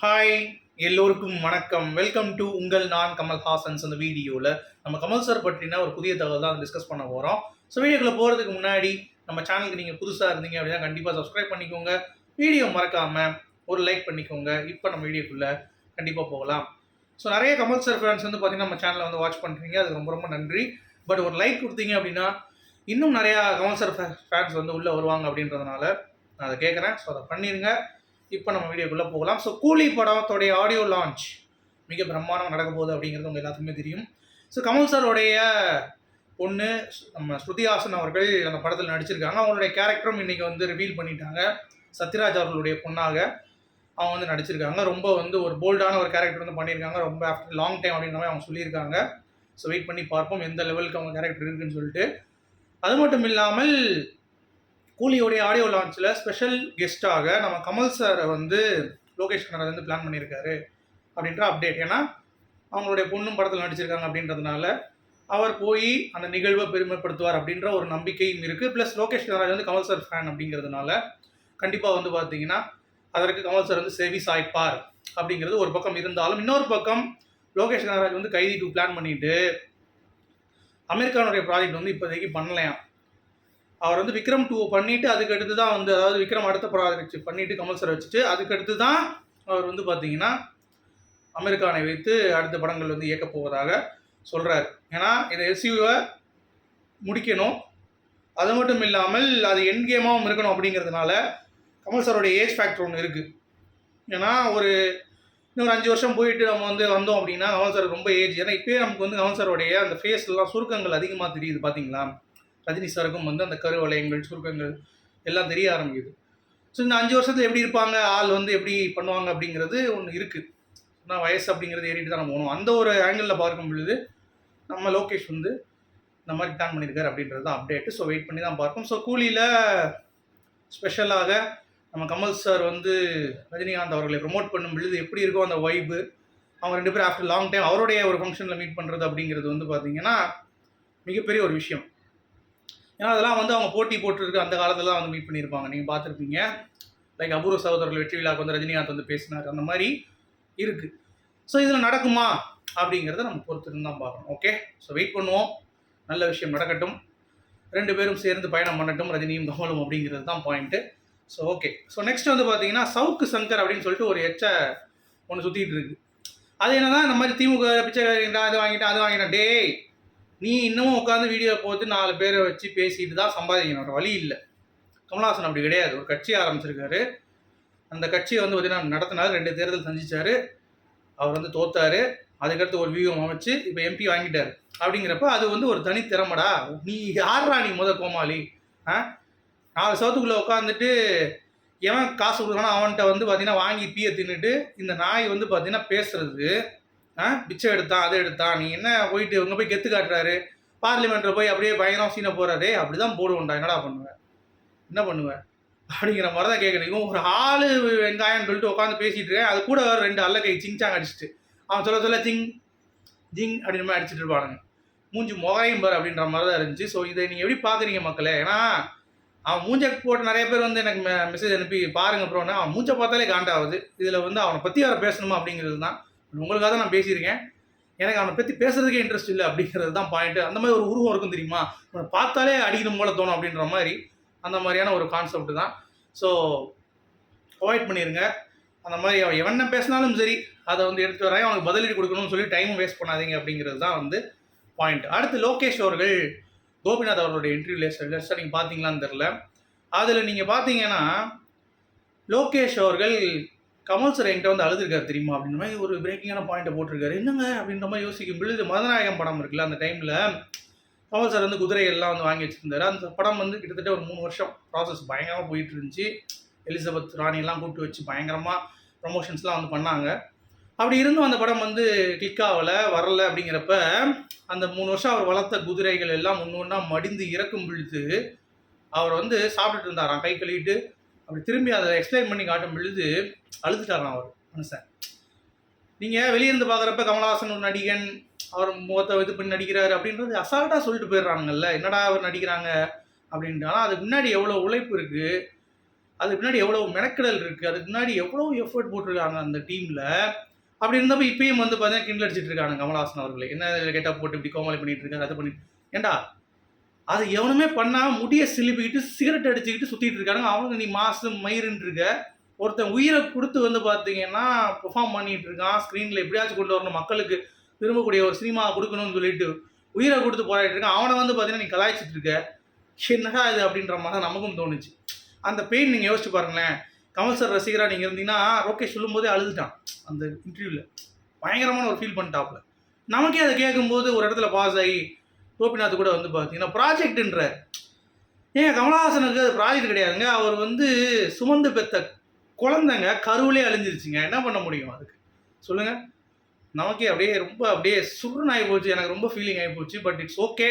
Hi எல்லோருக்கும் வணக்கம். Welcome to உங்கள் நான் கமல் ஹாசன்ஸ் அந்த வீடியோவில் நம்ம கமல் சார் பற்றினா ஒரு புதிய தகவல் தான் டிஸ்கஸ் பண்ண போகிறோம் ஸோ வீடியோக்குள்ள போகிறதுக்கு முன்னாடி நம்ம சேனலுக்கு நீங்கள் புதுசாக இருந்தீங்க அப்படின்னா கண்டிப்பாக சப்ஸ்கிரைப் பண்ணிக்கோங்க. வீடியோ மறக்காமல் ஒரு லைக் பண்ணிக்கோங்க. இப்போ நம்ம வீடியோக்குள்ளே கண்டிப்பாக போகலாம். ஸோ நிறைய கமல் சார் ஃபேன்ஸ் வந்து பார்த்தீங்கன்னா நம்ம சேனலை வந்து வாட்ச் பண்ணுறீங்க அதுக்கு ரொம்ப ரொம்ப நன்றி. பட் ஒரு லைக் கொடுத்தீங்க அப்படின்னா இன்னும் நிறையா கமல் சார் ஃபேன்ஸ் வந்து உள்ளே வருவாங்க அப்படின்றதுனால நான் அதை கேட்குறேன் ஸோ அதை பண்ணிடுங்க இப்போ நம்ம வீடியோக்குள்ளே போகலாம். ஸோ கூலி படத்தோடைய ஆடியோ லான்ச் மிக பிரம்மாண்டம் நடக்க போகுது அப்படிங்கிறது உங்கள் எல்லாத்துக்குமே தெரியும். ஸோ கமல் சாருடைய பொண்ணு நம்ம ஸ்ருதிஹாசன் அவர்கள் அந்த படத்தில் நடிச்சிருக்காங்க. அவங்களுடைய கேரக்டரும் இன்றைக்கி வந்து ரிவீல் பண்ணிட்டாங்க. சத்யராஜ் அவர்களுடைய பொண்ணாக அவங்க வந்து நடிச்சிருக்காங்க. ரொம்ப வந்து ஒரு போல்டான ஒரு கேரக்டர் வந்து பண்ணியிருக்காங்க. ரொம்ப ஆஃப்டர் லாங் டைம் அப்படின்ற மாதிரி அவங்க சொல்லியிருக்காங்க. ஸோ வெயிட் பண்ணி பார்ப்போம் எந்த லெவலுக்கு அவங்க கேரக்டர் இருக்குன்னு சொல்லிட்டு. அது மட்டும் இல்லாமல் கூலியோடைய ஆடியோ லான்ச்சில் ஸ்பெஷல் கெஸ்ட்டாக நம்ம கமல் சாரை வந்து லோகேஷ் கனகராஜ் வந்து பிளான் பண்ணியிருக்காரு அப்படின்ற அப்டேட் ஏன்னா அவங்களுடைய பொண்ணும் படத்தில் நடிச்சிருக்காங்க அப்படின்றதுனால அவர் போய் அந்த நிகழ்வை பெருமைப்படுத்துவார் அப்படின்ற ஒரு நம்பிக்கையும் இருக்குது ப்ளஸ் லோகேஷ் கனகராஜ் வந்து கமல் சார் ஃபேன் அப்படிங்கிறதுனால கண்டிப்பாக வந்து பார்த்தீங்கன்னா அதற்கு கமல் சார் வந்து செவி சாய்ப்பார் அப்படிங்கிறது ஒரு பக்கம் இருந்தாலும் இன்னொரு பக்கம் லோகேஷ் கனகராஜ் வந்து கைதி டூ பிளான் பண்ணிட்டு அமெரிக்கானுடைய ப்ராஜெக்ட் வந்து இப்போதைக்கு பண்ணலையாம். அவர் வந்து விக்ரம் டூ பண்ணிட்டு அதுக்கடுத்து தான் வந்து அதாவது விக்ரம் அடுத்த ப்ராஜெக்ட் பண்ணிட்டு கமல் சார் வச்சுட்டு அதுக்கு அடுத்து தான் அவர் வந்து பார்த்தீங்கன்னா அமெரிக்கானை வைத்து அடுத்த படங்கள் வந்து இயக்கப் போவதாக சொல்கிறார் ஏன்னா இந்த எஸ்யூவை முடிக்கணும். அது மட்டும் இல்லாமல் அது என் கேமாகவும் இருக்கணும் அப்படிங்கிறதுனால கமல் சாரோடைய ஏஜ் ஃபேக்டர் ஒன்று இருக்குது ஏன்னா ஒரு இன்னொரு அஞ்சு வருஷம் போயிட்டு நம்ம வந்து வந்தோம் அப்படின்னா கமல் சார் ரொம்ப ஏஜ் ஏன்னா இப்போயே நமக்கு வந்து கமல் சாரோடைய அந்த ஃபேஸ்லாம் சுருக்கங்கள் அதிகமாக தெரியுது பார்த்தீங்களா ரஜினி சாருக்கும் வந்து அந்த கருவலயங்கள் சுருக்கங்கள் எல்லாம் தெரிய ஆரம்பிக்குது. ஸோ இந்த அஞ்சு வருஷத்தில் எப்படி இருப்பாங்க? ஆள் வந்து எப்படி பண்ணுவாங்க? அப்படிங்கிறது ஒன்று இருக்குது ஆனால் வயசு அப்படிங்கிறது ஏறிட்டு தான் நம்ம போகணும். அந்த ஒரு ஆங்கிளில் பார்க்கும் பொழுது நம்ம லோகேஷ் வந்து இந்த மாதிரி பிளான் பண்ணியிருக்காரு அப்படின்றது தான் அப்டேட்டு ஸோ வெயிட் பண்ணி தான் பார்ப்போம். ஸோ கூலியில் ஸ்பெஷலாக நம்ம கமல் சார் வந்து ரஜினிகாந்த் அவர்களை ப்ரொமோட் பண்ணும் பொழுது எப்படி இருக்கும் அந்த வைப்பு அவங்க ரெண்டு பேரும் ஆஃப்டர் லாங் டைம் அவருடைய ஒரு ஃபங்க்ஷனில் மீட் பண்ணுறது அப்படிங்கிறது வந்து பார்த்தீங்கன்னா மிகப்பெரிய ஒரு விஷயம். ஏன்னா அதெல்லாம் வந்து அவங்க போட்டி போட்டுருக்கு அந்த காலத்தில் தான் வந்து மீட் பண்ணியிருப்பாங்க. நீங்கள் பார்த்துருப்பீங்க. லைக் அபூர்வ சகோதரர்கள் வெற்றி விழாக்கு வந்து ரஜினிகாந்த் வந்து பேசினார். அந்த மாதிரி இருக்குது ஸோ இதில் நடக்குமா? அப்படிங்கிறத நம்ம பொறுத்திருந்து தான் பார்க்கணும். ஓகே ஸோ வெயிட் பண்ணுவோம். நல்ல விஷயம் நடக்கட்டும். ரெண்டு பேரும் சேர்ந்து பயணம் பண்ணட்டும். ரஜினியும் கமலும் அப்படிங்கிறது தான் point so okay so next வந்து பார்த்தீங்கன்னா சவுக்கு சங்கர் அப்படின்னு சொல்லிட்டு ஒரு எச்ச ஒன்று சுற்றிட்டு இருக்கு. அது என்னன்னா இந்த மாதிரி திமுக பிச்சை அது வாங்கிட்டேன் அது வாங்கிட்டேன் டேய் நீ இன்னமும் உட்காந்து வீடியோ போட்டு நாலு பேரை வச்சு பேசிட்டு தான் சம்பாதிக்கணும். ஒரு வழி இல்லை. கமல்ஹாசன் அப்படி கிடையாது. ஒரு கட்சி ஆரம்பிச்சிருக்காரு. அந்த கட்சியை வந்து பார்த்தீங்கன்னா நடத்தினார். ரெண்டு தேர்தல் சந்திச்சார். அவர் வந்து தோத்தாரு. அதுக்கடுத்து ஒரு வியூகம் அமைச்சு இப்போ எம்பி வாங்கிட்டார். அப்படிங்கிறப்ப அது வந்து ஒரு தனி திறமடா. நீ யாரா நீ முத கோமாளி? ஆ? நாலு சவத்துக்குள்ளே உட்காந்துட்டு எவன் காசு கொடுக்கணும் அவன்கிட்ட வந்து பார்த்தீங்கன்னா வாங்கி பீயை தின்னுட்டு இந்த நாய் வந்து பார்த்தீங்கன்னா பேசுறது பிச்சை எடுத்தான் அதை எடுத்தான் நீ என்ன போயிட்டு இவங்க போய் கெத்து காட்டுறாரு? பார்லிமெண்ட்டில் போய் அப்படியே பயங்கரம் சீனை போகிறாரு அப்படி தான் போடுவோம்டா என்னடா பண்ணுவேன் என்ன பண்ணுவேன் அப்படிங்கிற மாதிரி தான் கேட்குறீங்க ஒரு ஆள் வெங்காயம் சொல்லிட்டு உட்காந்து பேசிட்டு இருக்கேன். அது கூட வேறு ரெண்டு அல்ல கை சிங்சாங் அடிச்சுட்டு. அவன் சொல்ல சொல்ல திங் ஜிங் அப்படின்ற மாதிரி அடிச்சுட்டு இருப்பானுங்க. மூஞ்சி முகையும் பார் அப்படின்ற மாதிரி தான் இருந்துச்சு. ஸோ இதை நீங்கள் எப்படி பார்க்குறீங்க மக்களே? ஏன்னா அவன் மூஞ்சை போட்டு நிறைய பேர் வந்து எனக்கு மெசேஜ் அனுப்பி பாருங்க அப்புறம் அவன் மூஞ்சை பார்த்தாலே காண்டாகுது. இதில் வந்து அவனை பற்றி வேறு பேசணுமா அப்படிங்கிறது தான். உங்களுக்காக தான் நான் பேசியிருக்கேன். எனக்கு அவனை பற்றி பேசுறதுக்கே இன்ட்ரெஸ்ட் இல்லை அப்படிங்கிறது தான் பாயிண்ட் அந்த மாதிரி ஒரு உருவம் இருக்கும் தெரியுமா? அவனை பார்த்தாலே அடிக்கணும் போல தோணும் அப்படின்ற மாதிரி அந்த மாதிரியான ஒரு கான்செப்ட் தான். ஸோ அவாய்ட் பண்ணிடுங்க அந்த மாதிரி அவன் எவன பேசினாலும் சரி அதை வந்து எடுத்து வராங்க. அவனுக்கு பதிலடி கொடுக்கணும்னு சொல்லி டைமும் வேஸ்ட் பண்ணாதீங்க அப்படிங்கிறது தான் வந்து பாயிண்ட் அடுத்து லோகேஷ் அவர்கள் கோபிநாத் அவர்களுடைய இன்டர்வியூ லெஸ்ட்டாக நீங்கள் பார்த்தீங்களான்னு தெரில அதில் நீங்கள் பார்த்தீங்கன்னா லோகேஷ் அவர்கள் கமல் சார் என்கிட்ட வந்து அழுதுருக்காரு தெரியுமா அப்படின்ற மாதிரி ஒரு பிரேக்கிங்கான பாயிண்ட்டை போட்டிருக்காரு. என்னங்க அப்படின்ற மாதிரி யோசிக்கும் பொழுது மதநாயகம் படம் இருக்குல்ல அந்த டைமில் கமல் சார் வந்து குதிரைகள்லாம் வந்து வாங்கி வச்சுருந்தாரு. அந்த படம் வந்து கிட்டத்தட்ட ஒரு மூணு வருஷம் ப்ராசஸ் பயங்கரமாக போயிட்டு இருந்துச்சு. எலிசபெத் ராணியெல்லாம் கூப்பிட்டு வச்சு பயங்கரமாக ப்ரொமோஷன்ஸ்லாம் வந்து பண்ணாங்க. அப்படி இருந்தும் அந்த படம் வந்து கிளிக் ஆகலை வரல அப்படிங்கிறப்ப அந்த மூணு வருஷம் அவர் வளர்த்த குதிரைகள் எல்லாம் ஒன்று ஒன்றா மடிந்து இறக்கும் பொழுது அவர் வந்து சாப்பிட்டுட்டு இருந்தாராம். கை கழுவிட்டு அப்படி திரும்பி அதை எக்ஸ்பிளைன் பண்ணி காட்டும் பொழுது அழுதுட்டாரான் அவர் மனுஷன். நீங்கள் வெளியிருந்து பார்க்குறப்ப கமலஹாசன் ஒரு நடிகன் அவர் முகத்தை இது பண்ணி நடிக்கிறாரு அப்படின்றது அசால்ட்டாக சொல்லிட்டு போயிடுறாங்கல்ல என்னடா அவர் நடிக்கிறாங்க அப்படின்ட்டு. ஆனால் அதுக்கு முன்னாடி எவ்வளோ உழைப்பு இருக்குது அதுக்கு பின்னாடி எவ்வளோ மெனக்கடல் இருக்குது அதுக்கு முன்னாடி எவ்வளோ எஃபர்ட் போட்டிருக்காங்க அந்த டீமில் அப்படி இருந்தப்போ இப்பயும் வந்து பார்த்தீங்கன்னா கிண்டல் அடிச்சிட்டு இருக்காங்க கமலஹாசன் அவர்களை. என்ன கேட்டால் போட்டு இப்படி கோமாளி பண்ணிட்டு இருக்காரு அதை பண்ணி ஏண்டா அது எவனுமே பண்ணால் முடிய சிலிப்பிக்கிட்டு சிகரெட் அடிச்சுக்கிட்டு சுற்றிட்டு இருக்காங்க அவங்க நீ மாசு மயிருன்னு இருக்க. ஒருத்தன் உயிரை கொடுத்து வந்து பார்த்தீங்கன்னா பெர்ஃபார்ம் பண்ணிட்டு இருக்கான். ஸ்க்ரீனில் எப்படியாச்சும் கொண்டு வரணும் மக்களுக்கு. விரும்பக்கூடிய ஒரு சினிமா கொடுக்கணும்னு சொல்லிட்டு உயிரை கொடுத்து போராடிட்டு இருக்கான். அவனை வந்து பார்த்தீங்கன்னா நீ கலாய்ச்சிட்டு இருக்க. என்னடா இது அப்படின்ற மாதிரி தான் நமக்கும் தோணுச்சு. அந்த பெயின் நீங்கள் யோசிச்சு பாருங்களேன். கமல் சார் ரசிகராக நீங்கள் இருந்தீங்கன்னா ரோகேஷ் சொல்லும்போதே அழுதுட்டான். அந்த இன்டர்வியூவில் பயங்கரமான ஒரு ஃபீல் பண்ணிட்டாப்புல. நமக்கே அதை கேட்கும்போது ஒரு இடத்துல பாஸ் ஆகி கோபிநாத் கூட வந்து பார்த்தீங்கன்னா ப்ராஜெக்ட்ன்றார் ஏன் கமலஹாசனுக்கு அது ப்ராஜெக்ட் கிடையாதுங்க. அவர் வந்து சுமந்து பெத்த குழந்தைங்க கருவிலே அழிஞ்சிருச்சுங்க. என்ன பண்ண முடியும் அதுக்கு? சொல்லுங்கள் நமக்கே அப்படியே ரொம்ப அப்படியே சுருன் ஆகி போச்சு எனக்கு ரொம்ப ஃபீலிங் ஆகி போச்சு பட் இட்ஸ் ஓகே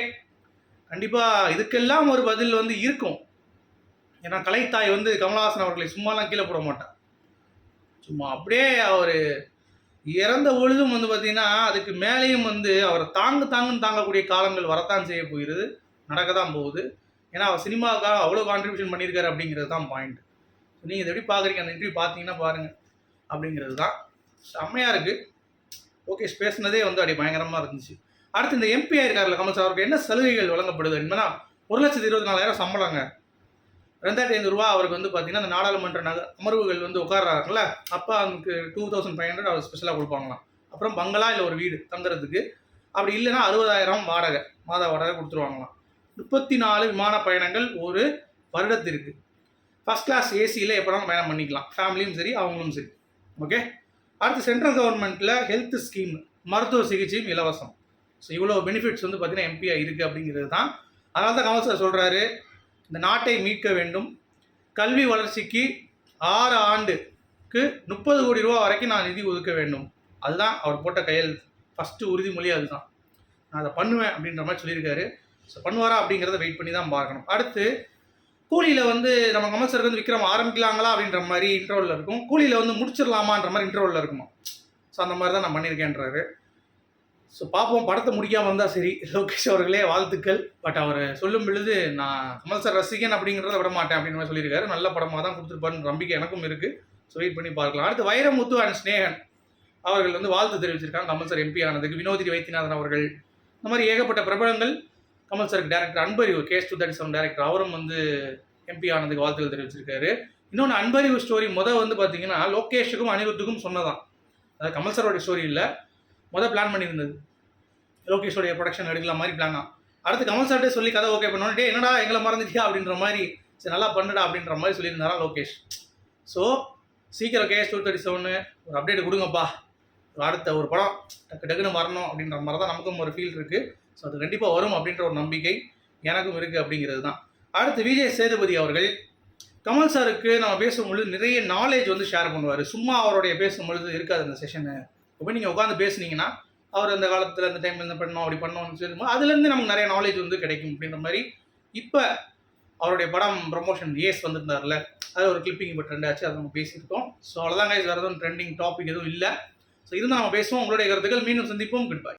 கண்டிப்பாக இதுக்கெல்லாம் ஒரு பதில் வந்து இருக்கும். ஏன்னா கலைத்தாய் வந்து கமலஹாசன் அவர்களை சும்மாலாம் கீழே போட மாட்டார் சும்மா அப்படியே அவர் இறந்த பொழுதும் வந்து பார்த்தீங்கன்னா அதுக்கு மேலேயும் வந்து அவரை தாங்கு தாங்குன்னு தாங்கக்கூடிய காலங்கள் வரத்தான் செய்ய போகிறது நடக்க தான் போகுது. ஏன்னா அவர் சினிமாவுக்காக அவ்வளோ கான்ட்ரிபியூஷன் பண்ணியிருக்காரு அப்படிங்கிறது தான் பாயிண்ட் நீங்கள் இதை எப்படி பார்க்குறீங்க அந்த இன்டர்வியூ பார்த்தீங்கன்னா பாருங்கள் அப்படிங்கிறது தான். செம்மையாக இருக்குது ஓகே பேசுனதே வந்து அப்படி பயங்கரமாக இருந்துச்சு. அடுத்து இந்த எம்பி இருக்கார்ல கமல் சார் அவருக்கு என்ன சலுகைகள் வழங்கப்படுது? என்னன்னா ஒரு லட்சத்து இருபத்தி நாலாயிரம் சம்பளங்க. ரெண்டாயிரத்தி ஐநூறுரூவா அவருக்கு வந்து பார்த்தீங்கன்னா அந்த நாடாளுமன்ற நக அமர்வுகள் வந்து உட்கார்றாருல அப்போ அவனுக்கு டூ தௌசண்ட் ஃபைவ் ஹண்ட்ரட் அவர் ஸ்பெஷலாக கொடுப்பாங்களாம். அப்புறம் பங்களா இல்லை ஒரு வீடு தங்குறதுக்கு. அப்படி இல்லைன்னா அறுபதாயிரம் வாடகை மாத வாடகை கொடுத்துருவாங்களாம். முப்பத்தி நாலு விமான பயணங்கள் ஒரு வருடத்திற்கு. ஃபஸ்ட் கிளாஸ் ஏசியில் எப்போனாலும் பயணம் பண்ணிக்கலாம். ஃபேமிலியும் சரி அவங்களும் சரி. ஓகே அடுத்து சென்ட்ரல் கவர்மெண்ட்டில் ஹெல்த் ஸ்கீம் மருத்துவ சிகிச்சையும் இலவசம். ஸோ இவ்வளோ பெனிஃபிட்ஸ் வந்து பார்த்தீங்கன்னா எம்பியாக இருக்குது அப்படிங்கிறது தான் அதனால தான். கமல் சார் சொல்கிறாரு இந்த நாட்டை மீட்க வேண்டும். கல்வி வளர்ச்சிக்கு ஆறு ஆண்டுக்கு முப்பது கோடி ரூபா வரைக்கும் நான் நிதி ஒதுக்க வேண்டும். அதுதான் அவர் போட்ட கையெழுத்து. ஃபஸ்ட்டு உறுதிமொழி அதுதான். நான் அதை பண்ணுவேன் அப்படின்ற மாதிரி சொல்லியிருக்காரு. ஸோ பண்ணுவாரா அப்படிங்கிறத வெயிட் பண்ணி தான் பார்க்கணும். அடுத்து கூலியில் வந்து நம்ம கமல் வந்து விக்ரம் ஆரம்பிக்கலாங்களா அப்படின்ற மாதிரி இன்டர்வலில் இருக்கும். கூலியில் வந்து முடிச்சிடலாமான்ற மாதிரி இன்டர்வலில் இருக்குமா? ஸோ அந்த மாதிரி தான் நான் பண்ணியிருக்கேன்றாரு. ஸோ பார்ப்போம் படத்தை முடிக்காமல் இருந்தால் சரி. லோகேஷ் அவர்களே வாழ்த்துக்கள். பட் அவர் சொல்லும் பொழுது நான் கமல் சார் ரசிகன் அப்படிங்கிறத விட மாட்டேன் அப்படின்னு மாதிரி சொல்லியிருக்காரு. நல்ல படமாக தான் கொடுத்துருப்பாருன்னு நம்பிக்கை எனக்கும் இருக்குது ஸோ வெயிட் பண்ணி பார்க்கலாம். அடுத்து வைரமுத்து அண்ட் ஸ்னேகன். அவர்கள் வந்து வாழ்த்து தெரிவிச்சிருக்காங்க. கமல் சார் எம்பி ஆனதுக்கு. வினோதி வைத்தியநாதன் அவர்கள். இந்த மாதிரி ஏகப்பட்ட பிரபலங்கள். கமல் சாருக்கு director Anbariv KS two thirty seven director அவரும் வந்து எம்பி ஆனதுக்கு வாழ்த்துக்கள் தெரிவிச்சிருக்காரு. இன்னொன்று அன்பறிவு ஸ்டோரி முத வந்து பார்த்தீங்கன்னா லோகேஷுக்கும் அனிருத்துக்கும் சொன்னதான். அதாவது கமல் சாரோட ஸ்டோரி இல்லை. மொதல் பிளான் பண்ணியிருந்தது. லோகேஷோடைய ப்ரொடக்ஷன் எடுக்கலாம் மாதிரி பிளானா அடுத்து கமல் சார்ட்டே சொல்லி கதை ஓகே பண்ணோம் டே என்னடா எங்களை மறந்துட்டியா அப்படின்ற மாதிரி. சரி நல்லா பண்ணுடா அப்படின்ற மாதிரி சொல்லியிருந்தாரா லோகேஷ். ஸோ சீக்கிரம் கேஎஸ் டூ தேர்ட்டி செவனு ஒரு அப்டேட் கொடுங்கப்பா. ஒரு அடுத்த ஒரு படம் டக்கு டக்குன்னு வரணும் அப்படின்ற மாதிரி தான் நமக்கும் ஒரு ஃபீல் இருக்குது ஸோ அது கண்டிப்பாக வரும் அப்படின்ற ஒரு நம்பிக்கை எனக்கும் இருக்குது அப்படிங்கிறது தான். அடுத்து விஜய் சேதுபதி அவர்கள். கமல் சாருக்கு நம்ம பேசும்பொழுது நிறைய நாலேஜ் வந்து ஷேர் பண்ணுவார். சும்மா அவருடைய பேசும்பொழுது இருக்காது அந்த செஷனு இப்போ நீங்கள் உட்காந்து பேசுனீங்கன்னா அவர் அந்த காலத்தில் அந்த டைமில் என்ன பண்ணோம் அப்படி பண்ணோம்னு சொல்லும்போது அதுலேருந்து நமக்கு நிறைய நாலேஜ் வந்து கிடைக்கும் அப்படின்ற மாதிரி இப்போ அவருடைய படம் ப்ரொமோஷன் ஏஸ் வந்திருந்தார்ல அது ஒரு கிளிப்பிங் இப்போ ட்ரெண்ட் ஆச்சு அதை நம்ம பேசியிருக்கோம். ஸோ அவ்வளோதான் கைஸ் வேறு எதுவும் ட்ரெண்டிங் டாபிக் எதுவும் இல்லை. ஸோ இருந்தால் நம்ம பேசுவோம். உங்களுடைய கருத்துக்கள் மீண்டும் சந்திப்போம். Good bye